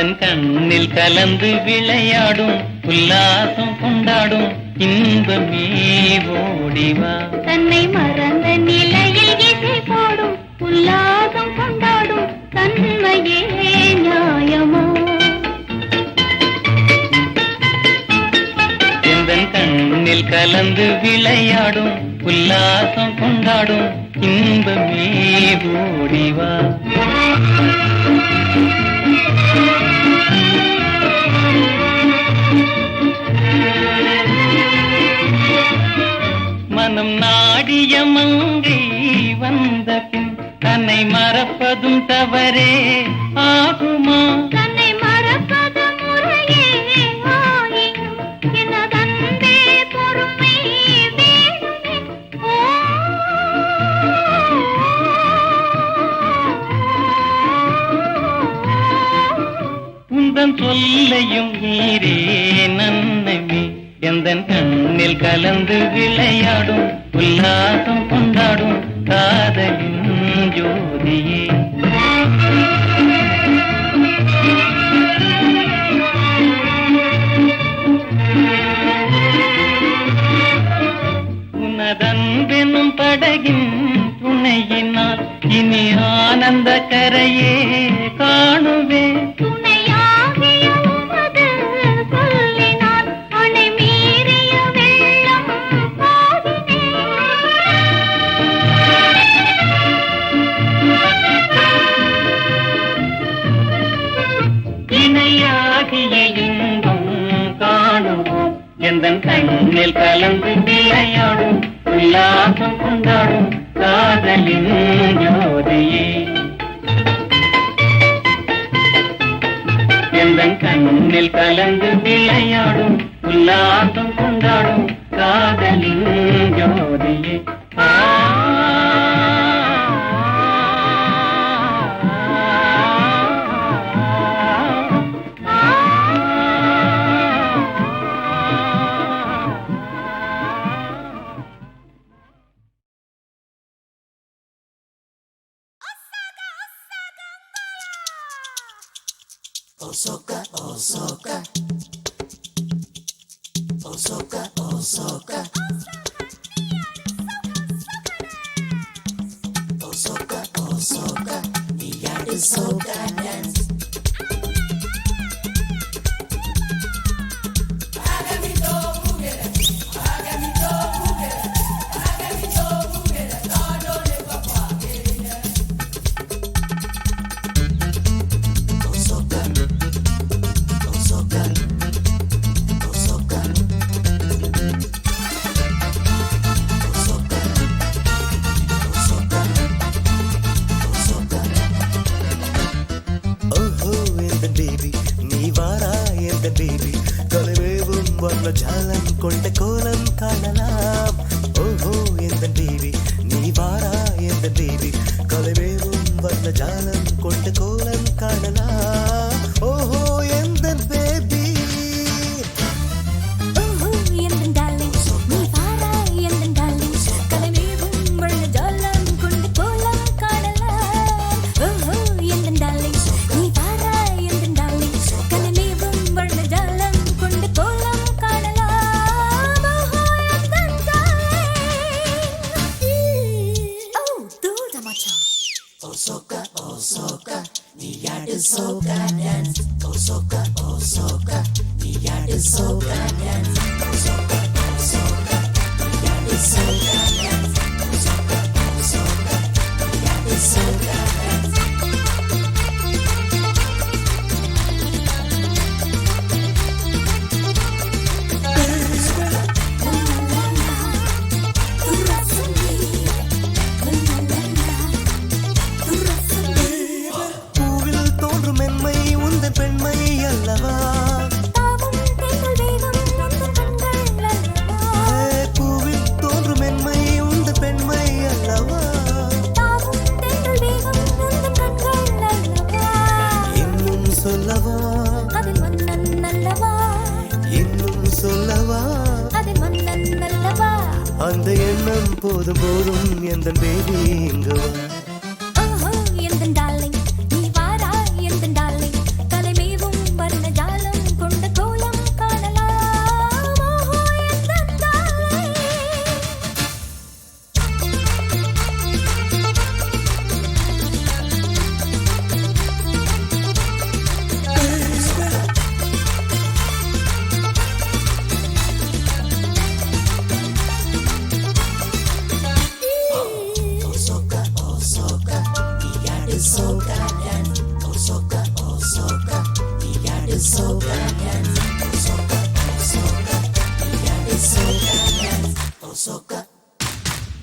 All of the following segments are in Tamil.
எந்தன் கண்ணில் கலந்து விளையாடும் உல்லாசம் கொண்டாடும் இன்பமே ஓடிவா தன்னை மறந்த நிலையில் இசை போடும் உல்லாசம் கொண்டாடும் தன்மையே நியாயமோ? எந்தன் கண்ணில் கலந்து விளையாடும் உல்லாசம் கொண்டாடும் இன்பமே ஓடிவா நாடிய மங்கை வந்த பின் தன்னை மறப்பதும் தவறே ஆகுமா? தன்னை மறப்பது முறையே உந்தன் சொல்லையும் நீரே நன்னமே. எந்தன் கண்ணில் கலந்து விளையாடும் mm-hmm. soca. காட்டு கோலம் காணலாம். எண்ணம் போதும் போதும் எந்த பேபி இங்கு வா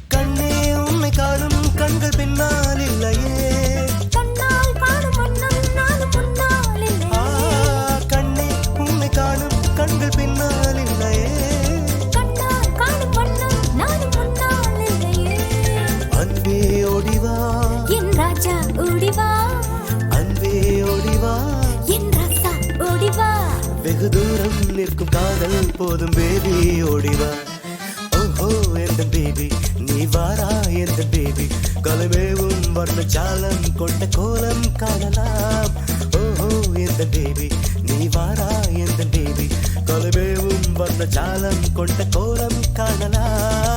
கண்ணே உன்னை காணும் கண்கள் பின்னால் வெகு தூரம் நிற்கும் காதல் போதும் பேபி ஓடிவா ஓஹோ எந்த பேபி நீ வாரா எந்த பேபி கலமேவும் வர்ண ஜாலம் கொண்ட கோலம் காணலாம். ஓஹோ எந்த பேபி நீ வாரா எந்த பேபி கலமேவும் வர்ண ஜாலம் கொண்ட கோலம் காணலாம்.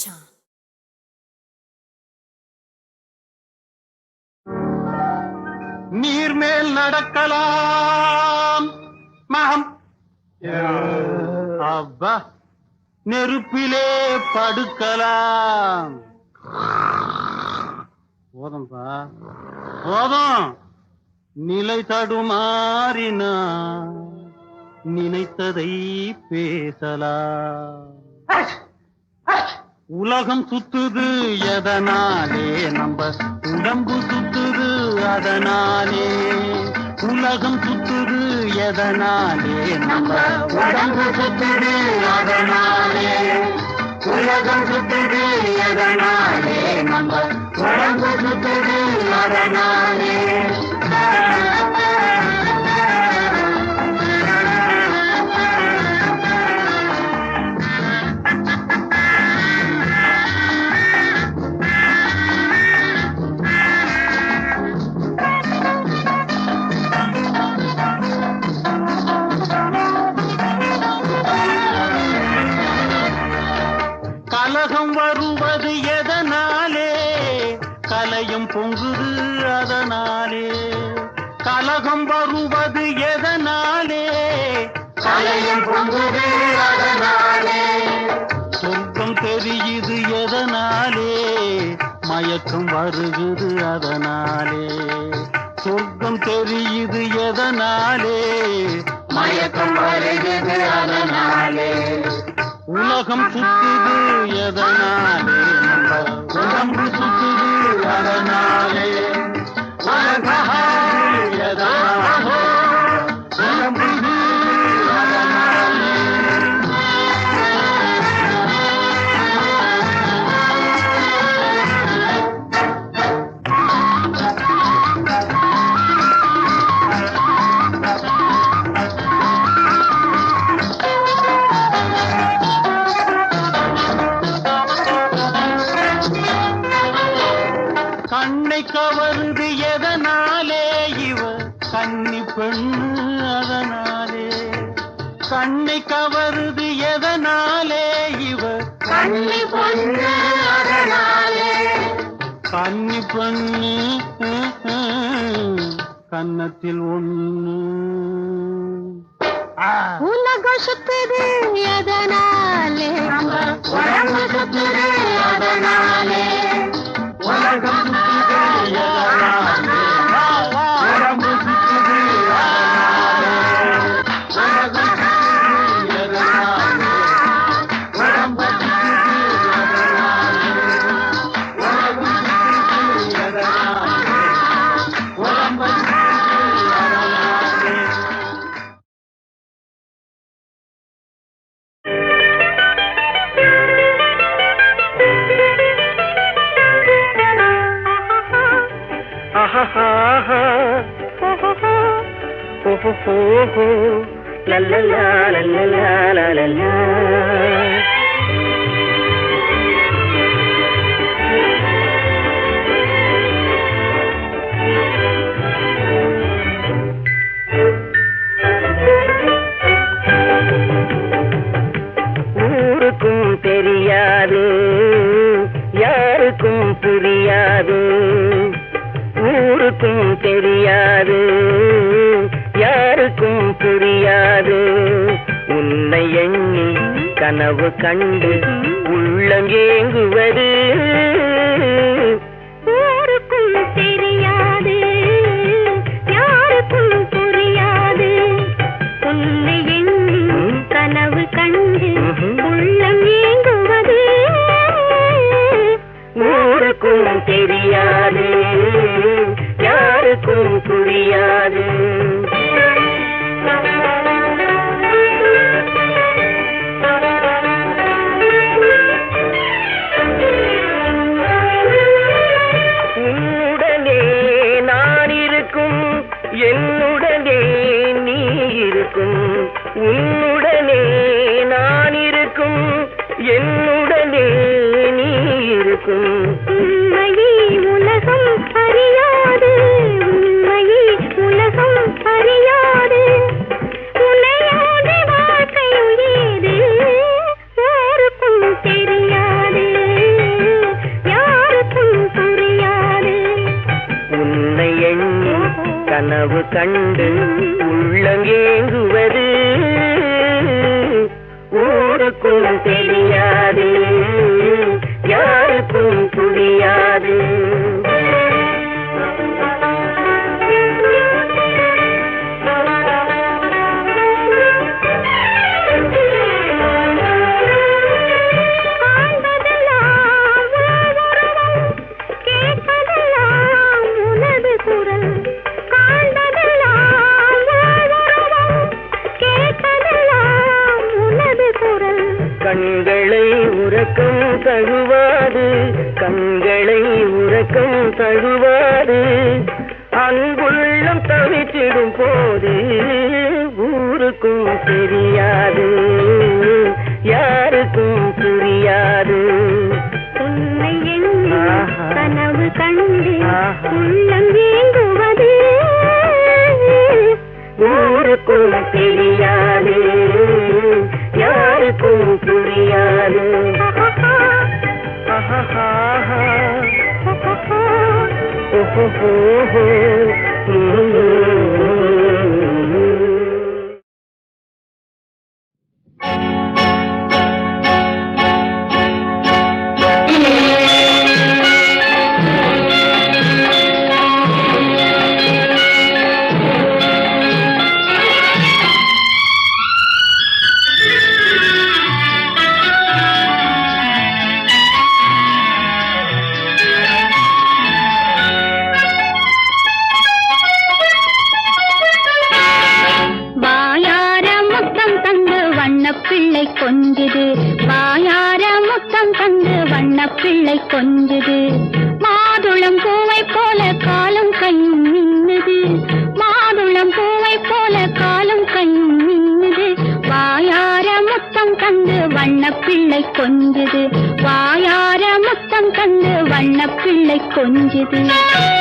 மச்சான் நீர் மேல் நடக்கலாம். மகம். அப்பா நெருப்பிலே படுக்கலாம். போதும்பா. போதும். நிலை தடுமாறினா நினைத்ததை பேசலாம். உலகம் சுத்துது எதனாலே? நம்ம உடம்பு சுத்துது அதனாலே. உலகம் சுத்துது எதனாலே? நம்ம உடம்பு சுத்துது அதனாலே. உலகம் சுத்துது எதனாலே? நம்ம உடம்பு சுத்துது அதனாலே. மயக்கம் வருகுது அதனாலே. சொர்க்கம் தெரியுது எதனாலே? மயக்கம் வருகுது அதனாலே. உலகம் சுத்துது எதனாலே? உடம்பு சுத்துது அதனாலே. உலகம் Thank you. தெரியாது யாருக்கும் புரியாது. ஊருக்கும் தெரியாது. தெரியாது. உன்னை எண்ணி கனவு கண்டு உள்ளங்கேங்குவது. உன்னை எண்ணி கனவு கண்டு உள்ளம் ஏங்குவது யாருக்கும் தெரியாது யாருக்கும் புரியாது. Thank you.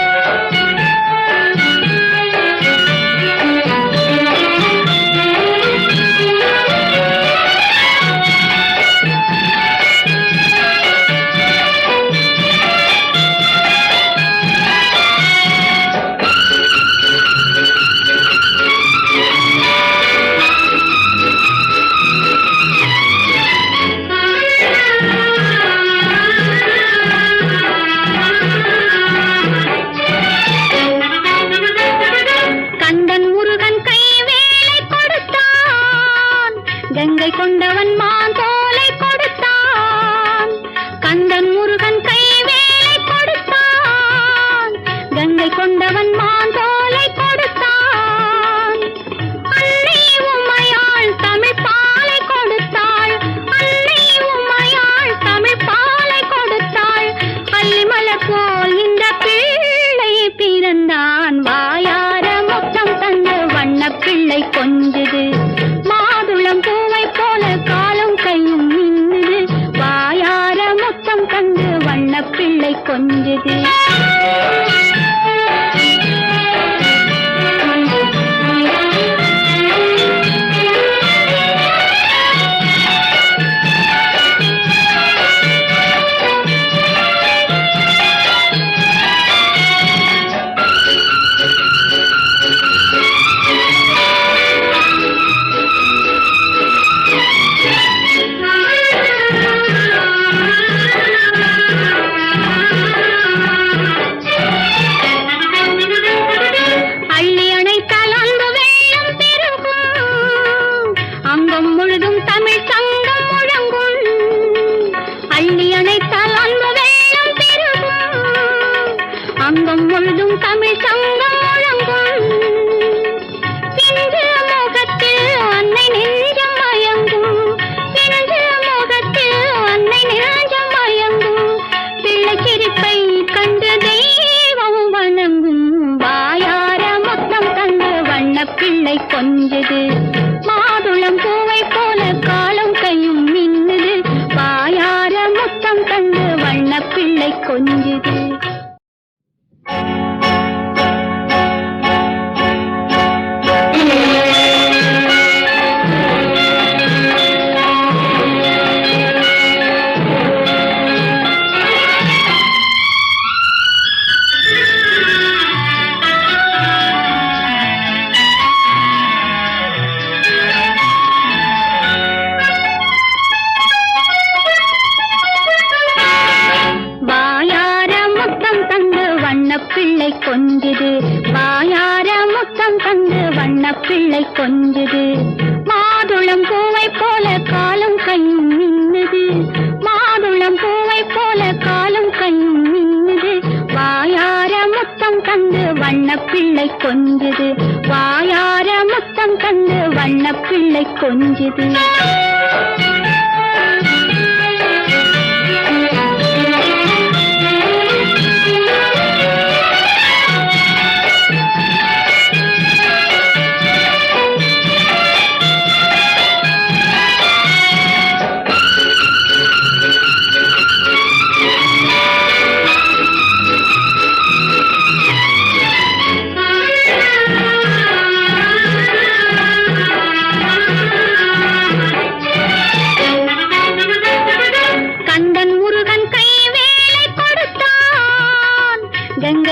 வண்ண பிள்ளை கொஞ்சுது. வாயார முத்தம் தந்து வண்ண பிள்ளை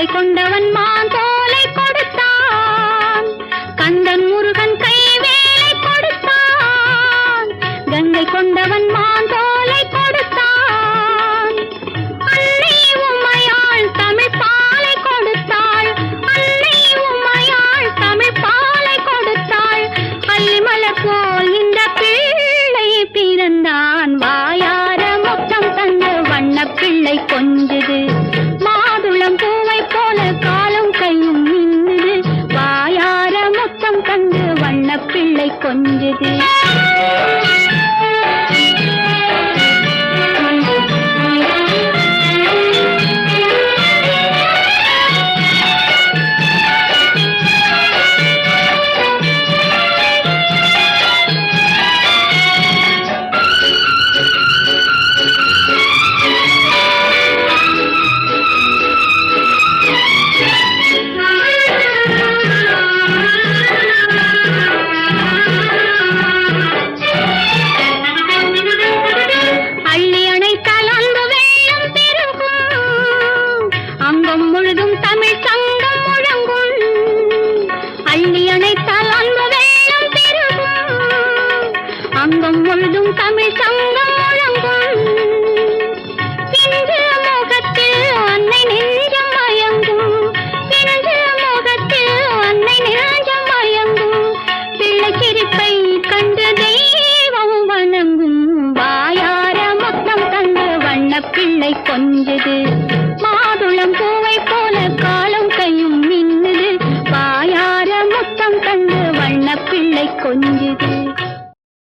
கொண்டவன் மா கண்டு வண்ண பிள்ளை கொஞ்சுது.